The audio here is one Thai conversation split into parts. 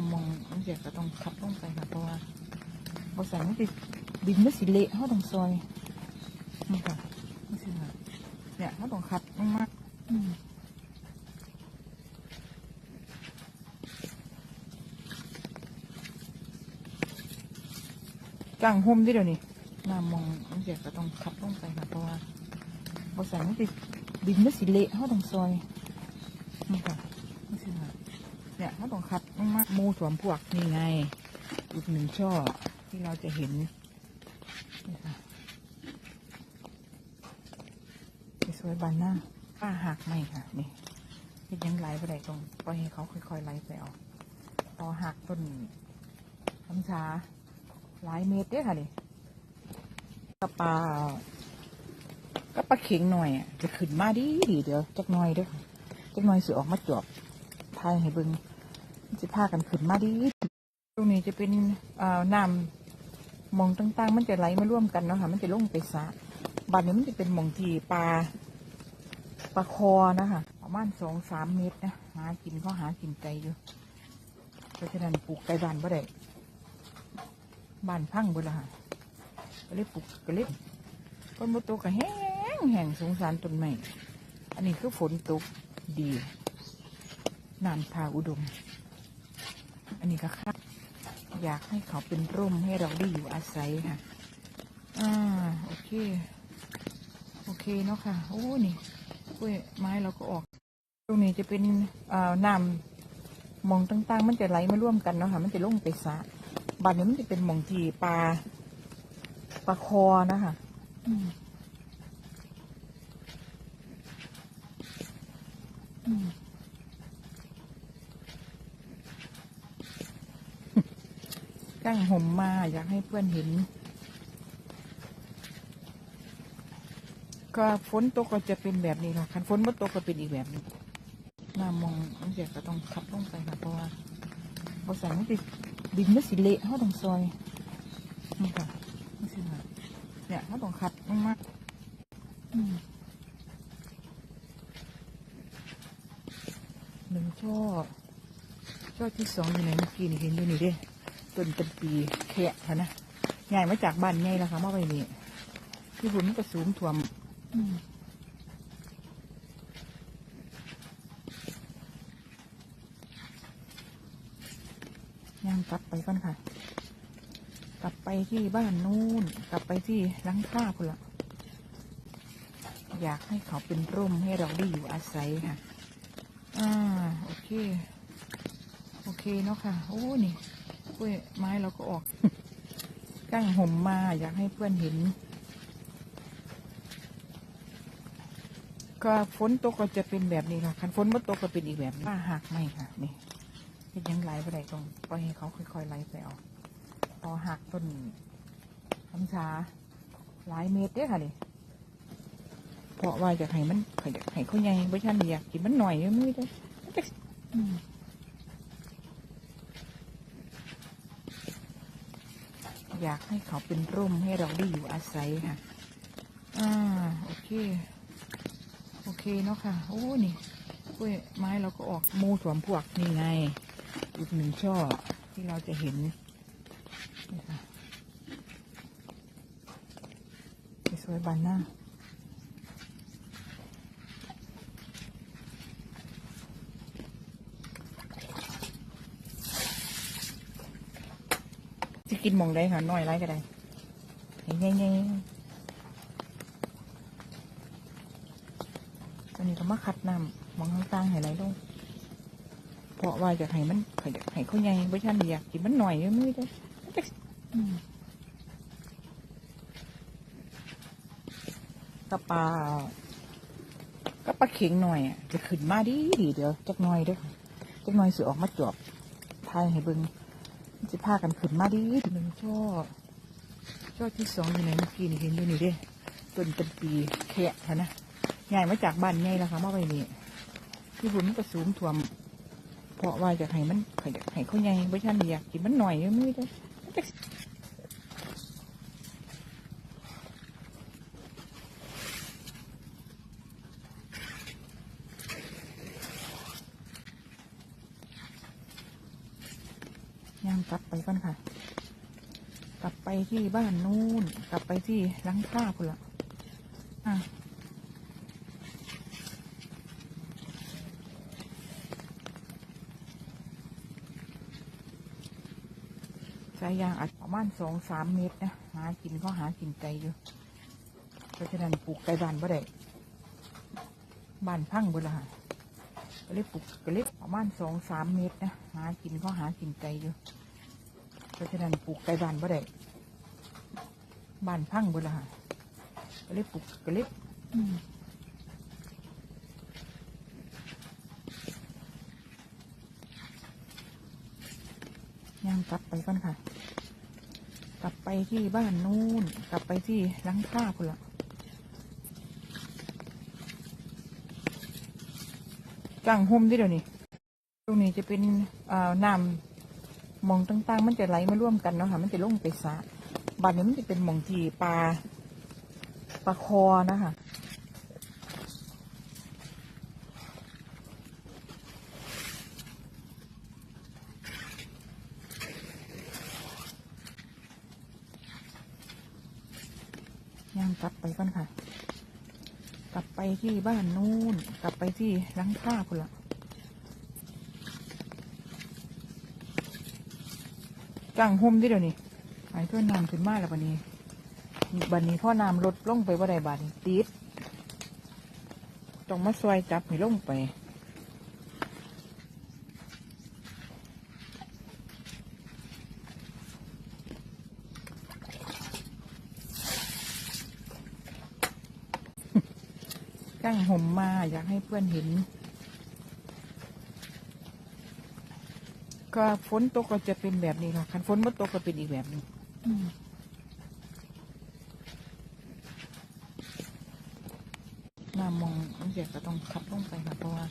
ามองน้ำเสียก็ต้องขับลงไปค่ะเพราะว่าบริษัทมันติดดินมันสิเละเขาต้องซอยนี่ค่ะนี่สิค่ะเนี่ยเขาต้องขัดมากๆอืมกลางห่มดิเดี๋ยวนี้น้ำมองน้ำเสียก็ต้องขับลงไปค่ะเพราะว่าบริษัทมันติดดินมันสิเละเขาต้องซอยนี่ค่ะนี่สิค่ะ เนี่ยเขาต้องคัดมากๆมูสวมพวกนี่ไง อีกหนึ่งช่อที่เราจะเห็นนี่สวยบานหน้าป้าหักไหมค่ะนี่เฮ็ดยังไหลไปได้ตรงปล่อยให้เขาค่อยๆไหลไปเอาต่อหักต้นคำช้าหลายเมตรเด้อค่ะนี่กระปลาก็ปลาเข็งหน่อยอะจะขึ้นมาดีดีเดี๋ยวจักหน่อยเด้อจักหน่อยสิออกมาจวบทายให้เบิง จะพากันขึ้นมาดีตรงนี้จะเป็นอ่าน้ำมองต่างๆ มันจะไหลมาร่วมกันเนาะค่ะมันจะลงไปสะบานนี้มันจะเป็นมองที่ปลาปลาคอนะคะประมาณสองสามเมตรนะหากินเขาหากินใจอยู่เพราะฉะนั้นปลูกไก่บานบ่ได้บานพังบ่ละค่ะก็เลยปลูกก็เลยต้นมะตูก็แห้งแห้งสงสารต้นไม้อันนี้คือฝนตกดีนานพาอุดม อันนี้ก็ค่ะอยากให้เขาเป็นร่มให้เราได้อยู่อาศัยค่ะ อ่า โอเค โอเคเนาะค่ะ โอ้ นี่กล้วยไม้เราก็ออก ตรงนี้จะเป็นอ่าน้ำมองต่างๆ มันจะไหลมาร่วมกันเนาะค่ะ มันจะลงไปสะบ้านนี้มันจะเป็นหมองที่ปลาปลาคอนะคะอืมอืม กั้งห่มมาอยากให้เพื่อนเห็น ก็ฝนตกก็จะเป็นแบบนี้ค่ะคันฝนไม่ตกก็เป็นอีกแบบหนึงน้ามองน้ำเสียก็ต้องขับลงไปค่ะเพราะว่าบริษัทมันติดดินมันสิเละเขาต้องซอยนี่ค่ะนี่สิค่ะเนี่ยเขาต้องขัดมากๆหนึ่งช่อช่อที่สองอยู่ไหนเมื่อกี้นี่เห็นอยู่นี่เด้ต้ นเป็นปีแคะค่ะนะใหญ่มาจากบ้านใหญ่แล้วค่ะมาไปนี่ที่ผมมันก็สูงถ่วมอืมย่างกลับไปก่อนค่ะ กลับไปที่บ้านนู่นกลับไปที่หลังคาพุ่นละอยากให้เขาเป็นร่มให้เราได้อยู่อาศัยค่ะ อ่า โอเคโอเคเนาะค่ะ โอ้นี่กล้วยไม้เราก็ออกกั้งห่มมาอยากให้เพื่อนเห็น ก็ฝนตกก็จะเป็นแบบนี้ค่ะคันฝนไม่ตกก็เป็นอีกแบบนี้ป้าหักไหมค่ะ นี่เฮ็ดยังไหลไปได้ตรงปล่อยให้เขาค่อยๆไหลไปเอาต่อหักต้นคำช้าหลายเมตรเด้อค่ะนี่เพราะว่าอยากให้มันอยากให้เขาใหญ่ไม่ใช่อยากกินมันหน่อยเด้อมือเด้ อยากให้เขาเป็นร่มให้เราได้อยู่อาศัยค่ะ อ่า โอเค โอเคเนาะค่ะ โอ้ นี่กล้วยไม้เราก็ออกมูสวมพวกนี่ไง อีกหนึ่งช่อที่เราจะเห็นนี่ค่ะสวยบานหน้า กินมองได้ค่ะน้อยไรก็ได้เงี้ยเงี้ยตอนนี้ก็มาคัดน้ำมองต่างให้ไหลงเพราะว่าอยากให้มันอยากให้เขาใหญ่ไม่ใช่อยากกินมันหน่อยเด้อมือเด้กระปลาก็ปลาเข็งหน่อยอะจะขึ้นมาดีดีเดี๋ยวจักหน่อยเด้อค่ะจักหน่อยสิอออกมาจวบทายให้เบิ่ง จะพากันขึ้นมาดีหนึ่งช่อช่อที่สองอยู่ไหนเมื่อกี้นี่เห็นอยู่นี่เด้ต้นเป็นปีแขะค่ะนะใหญ่มาจากบ้านใหญ่แล้วค่ะมาไปนี่ที่ผมมันก็สูงถ่วม เพราะว่าอยากให้มันให้เขาใหญ่ไม่ใช่อยากกินมันหน่อยเด้อมือเด้อมันจะ ย่าง กลับไปก่อนค่ะ กลับไปที่บ้านนู่นกลับไปที่หลังคาพุ่นละอะสายยางอัดประมาณสองสามเมตรนะหากินก็หากินไกลอยู่เพราะฉะนั้นปลูกไก่บ้านบ่ได้บ้านพังบ่ละค่ะก็เลยปลูกก็เลยประมาณสองสามเมตรนะหากินก็หากินไกลอยู่ ราะฉะนั้นปลูกไก่บ้านบ่ได้บ้านพังบ่ละค่ะก็เลยปลูกก็เลยย่างกลับไปก่อนค่ะ กลับไปที่บ้านนู่นกลับไปที่ลังคาพุ่นละจ้างห่มที่เดี๋ยวนี้ ตรงนี้จะเป็นอ่าน้ำ มองต่างๆ มันจะไหลมาร่วมกันเนาะค่ะมันจะลงไปสะบ้านนี้มันจะเป็นหมองที่ปลาปลาคอนะคะย่างกลับไปก่อนค่ะ กลับไปที่บ้านนู่นกลับไปที่ลังคาพุ่นละ จ้างห่มที่เดี๋ยวนี้ไอ้เพื่อนน้ำขึ้นมาแล้วบันนี้บันนี้พ่อน้ำลดลงไปว่าใดบาดนี้ติดต้องมาซอยจับให้ลงไปจ้งห่มมาอยากให้เพื่อนเห็น ก็ฝนตกก็จะเป็นแบบนี้ค่ะคันฝนไม่ตกก็เป็นอีกแบบหนึงมน้ำมองมันเสียก็ต้องขับลงไปค่ะเพราะว่า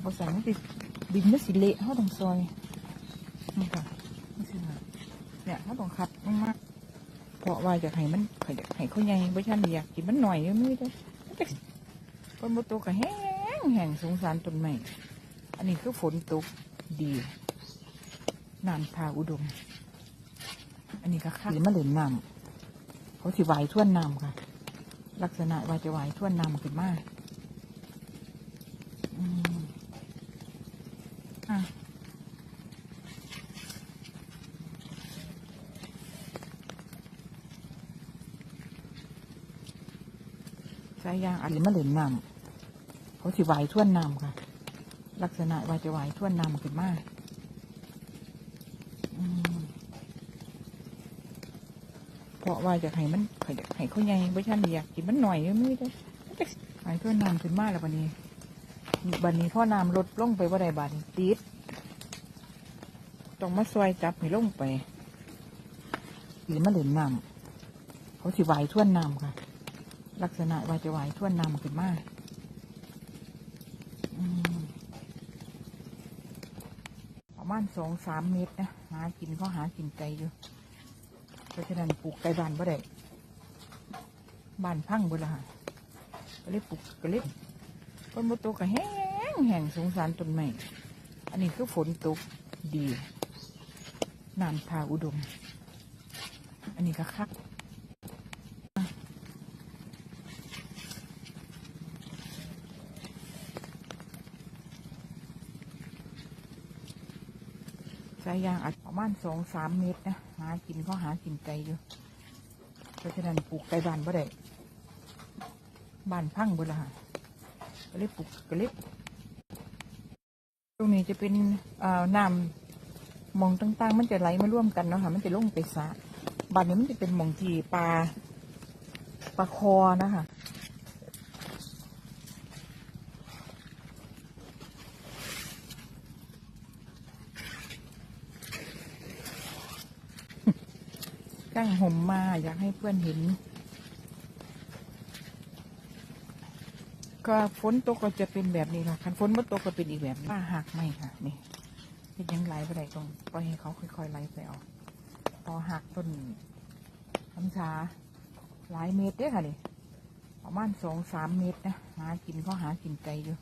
เขาใส่มันติดดินมันสิเละเขาต้องซอยนี่ค่ะนี่ค่ะเนี่ยเขาต้องขับมากๆเพราะว่าอยากให้มันอยากให้เขาใหญ่ไม่ใช่อยากกินมันหน่อยเดี๋ยมือเด้อฝนบ่ตกก็แห้งแห้งสงสารต้นไม้อันนี้คือฝนตกดี น้ำทาอุดม อันนี้ก็ค่ะหรือมาเล่นน้ำเขาสิไหวท่วนน้ำค่ะ ลักษณะว่าจะไหวท่วนน้ำขึ้นมาอืมอะสายยางอันนี้มาเล่นน้ำเขาสิไหวท่วนน้ำค่ะ ลักษณะว่าจะไหวท่วนน้ำขึ้นมาอืม เพราะว่าอยากให้มันอยากให้เขาใหญ่ไม่ใช่อยากกินมันหน่อยเดี๋ยมือเด้ไหวท่วน้ำขึ้นมาแล้วบันนี้บันนี้พ่อน้ำลดลงไปว่าใดบาดนี้ติดต้องมาซอยจับให้ลงไปหรือมาเล่นน้ำเขาสิไหวท่วนน้ำค่ะ ลักษณะว่าจะไหวท่วนน้ำขึ้นมาอืม ประมาณสองสามเมตรนะหากินเขาหากินไกลอยู่ เพราะฉะนั้นปลูกไก่บ้านบ่ได้บ้านพังบ่ละค่ะก็เลยปลูกก็เลยฝนบ่ตกก็แห้งแห้งสงสารต้นไม้อันนี้คือฝนตกดีน้ำทาอุดม อันนี้ก็คัก สายยางอัดประมาณสองสามเมตรนะหากินก็หากินไกลอยู่ เพราะฉะนั้นปลูกไก่บ้านบ่ได้บ้านพังบ่ละค่ะก็เลยปลูกก็เลยตรงนี้จะเป็นอ่าน้ำมองต่างๆ มันจะไหลมาร่วมกันเนาะค่ะมันจะลงไปสะบ้านนี้มันจะเป็นมองที่ปลาปลาคอนะคะ จ้งห่มมาอยากให้เพื่อนเห็น ก็ฝนตกก็จะเป็นแบบนี้ค่ะคันฝนไม่ตกก็เป็นอีกแบบนี้ป้าหักไม่ค่ะนี่เป็นยังไหลไปไหนตรงปล่อยให้เขาค่อยๆไหลไปเอาพอหักต้นคำชาหลายเมตรเด้อค่ะนี่ประมาณสองสามเมตรนะหากินก็หากินไกลอยู่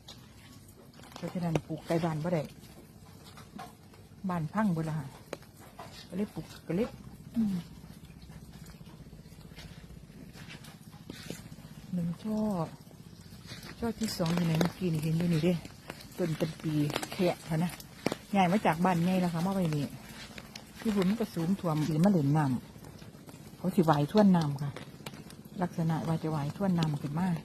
เพราะฉะนั้นปลูกไก่บ้านบ่ได้บ้านพังบ่ละค่ะก็เลยปลูกก็เลยอืม หนึ่งช่อช่อที่สองอยู่ไหนเมื่อกี้นี่เห็นอยู่นี่เด้ต้นเป็นปีแขะค่ะนะใหญ่มาจากบ้านใหญ่แล้วค่ะมาไปนี่ที่บุญมันก็สูงถ่วมดีมาเหล่นน้ำเขาสิไหวท่วนน้ำค่ะ ลักษณะว่าจะไหวท่วนน้ำขึ้นมาก